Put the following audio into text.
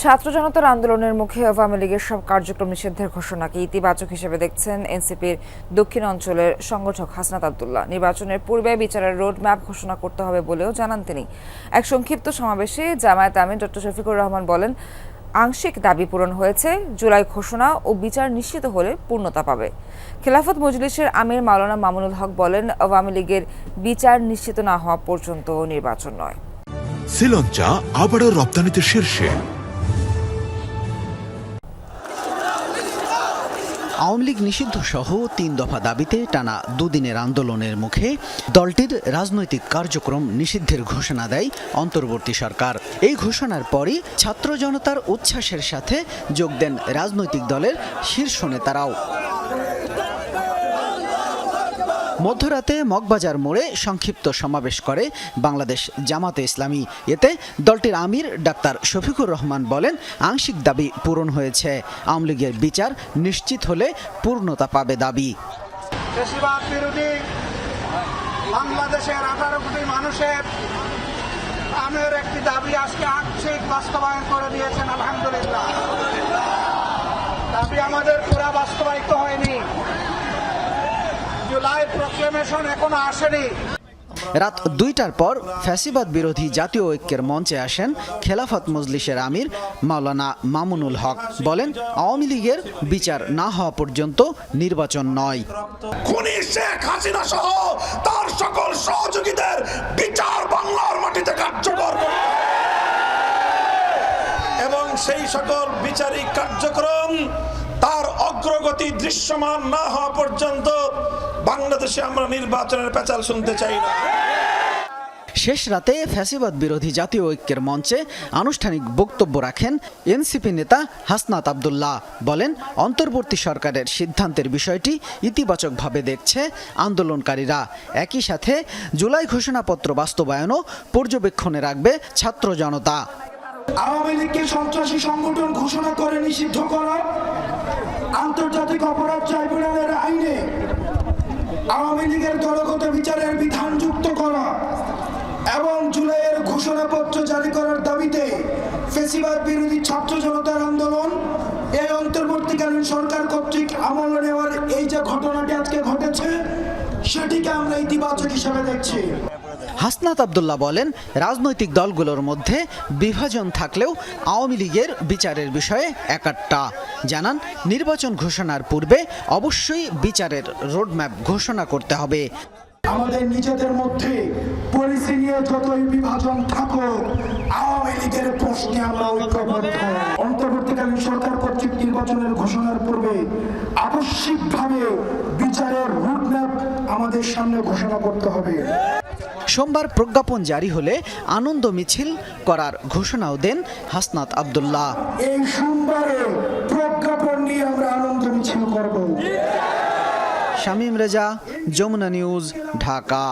ছাত্র জনতার আন্দোলনের মুখে আওয়ামী লীগের সব কার্যক্রম নিষিদ্ধের ঘোষণাকে ইতিবাচক হিসেবে দেখছেন এনসিপির দক্ষিণ অঞ্চলের সংগঠক হাসনাত আবদুল্লাহ। নির্বাচনের পূর্বে বিচারের রোড ম্যাপ ঘোষণা করতে হবে বলেও জানান তিনি। এক সংক্ষিপ্ত সমাবেশে জামায়াত আমিন ডক্টর শফিকুর রহমান বলেন, আংশিক দাবি পূরণ হয়েছে, জুলাই ঘোষণা ও বিচার নিশ্চিত হলে পূর্ণতা পাবে। খেলাফত মজলিসের আমির মাওলানা মামুনুল হক বলেন, আওয়ামী লীগের বিচার নিশ্চিত না হওয়া পর্যন্ত নির্বাচন নয়। শ্রীলঞ্চা আবারও রপ্তানিতে শীর্ষে। আওয়ামী লীগ নিষিদ্ধ সহ তিন দফা দাবিতে টানা দুদিনের আন্দোলনের মুখে দলটির রাজনৈতিক কার্যক্রম নিষিদ্ধের ঘোষণা দেয় অন্তর্বর্তী সরকার। এই ঘোষণার পরই ছাত্র জনতার উচ্ছ্বাসের সাথে যোগ দেন রাজনৈতিক দলের শীর্ষ নেতারাও। মধ্যরাতে মগবাজার মোড়ে সংক্ষিপ্ত সমাবেশ করে বাংলাদেশ জামাতে ইসলামী। এতে দলটির আমির ডাক্তার শফিকুর রহমান বলেন, আংশিক দাবি পূরণ হয়েছে। আওয়ামী লীগের বিচার নিশ্চিত হলে পূর্ণতা পাবে দাবি। বাংলাদেশের আঠারো কোটি মানুষের আমের একটি দাবি আজকে আংশিক বাস্তবায়ন করে দিয়েছেন, আলহামদুলিল্লাহ দাবি আমাদের পুরা বাস্তবায়িত হয়নি জুলাই প্রক্লেমেশন এখনও আসেনি। রাত দুইটার পর ফ্যাসিবাদ বিরোধী জাতীয় ঐক্যের মঞ্চে আসেন খেলাফত মজলিসের আমির মাওলানা মামুনুল হক। বলেন আওয়ামী লীগের বিচার না হওয়া পর্যন্ত নির্বাচন নয়। খুনি শেখ হাসিনা সহ তার সকল সহযোগীদের বিচার বাংলার মাটিতে কার্যকর এবং সেই সকল বিচারিক কার্যক্রম অগ্রগতি দৃশ্যমান না হওয়া পর্যন্ত বাংলাদেশে আমরা নির্বাচনের পেঁচাল শুনতে চাই না। শেষ রাতে ফ্যাসিবাদ বিরোধী জাতীয় ঐক্যের মঞ্চে আনুষ্ঠানিক বক্তব্য রাখেন এনসিপি নেতা হাসনাত আবদুল্লাহ। বলেন অন্তর্বর্তী সরকারের সিদ্ধান্তের বিষয়টি ইতিবাচকভাবে দেখছে আন্দোলনকারীরা। একই সাথে জুলাই ঘোষণাপত্র বাস্তবায়নও পর্যবেক্ষণে রাখবে ছাত্র জনতা। আওয়ামী লীগকে সন্ত্রাসী সংগঠন ঘোষণা করে নিষিদ্ধ করা আন্তর্জাতিক অপরাধ ট্রাইব্যুনালের আইনে আওয়ামী লীগের দলগত বিচারের বিধান যুক্ত করা এবং জুলাইয়ের ঘোষণাপত্র জারি করার দাবিতে ফেসিবাদ বিরোধী ছাত্র জনতার আন্দোলন এই অন্তর্বর্তীকালীন সরকার কর্তৃক আমলে নেওয়ার এই যে ঘটনাটি আজকে ঘটেছে, সেটিকে আমরা ইতিবাচক হিসাবে দেখছি। হাসনাত আবদুল্লাহ বলেন, রাজনৈতিক দলগুলোর মধ্যে বিভাজন থাকলেও আওয়ামী লীগের বিচারের বিষয়ে একাট্টা। জানান নির্বাচন ঘোষণার পূর্বে অবশ্যই বিচারের রোডম্যাপ ঘোষণা করতে হবে। আমাদের নিজেদের মধ্যে পলিসি নিয়ে যতই বিভাজন থাকুক আওয়ামী লীগের প্রশ্নে আমরা ঐক্যবদ্ধ। অন্তর্বর্তীকালীন সরকার কর্তৃক নির্বাচনের ঘোষণার পূর্বে আবশ্যিকভাবে বিচারের রুটম্যাপ আমাদের সামনে ঘোষণা করতে হবে। সোমবার প্রজ্ঞাপন জারি হলে আনন্দ মিছিল করার ঘোষণাও দেন হাসনাত আবদুল্লাহ। এই সোমবারে আমরা আনন্দ মিছিল করব। শামীম রেজা যমুনা নিউজ ঢাকা।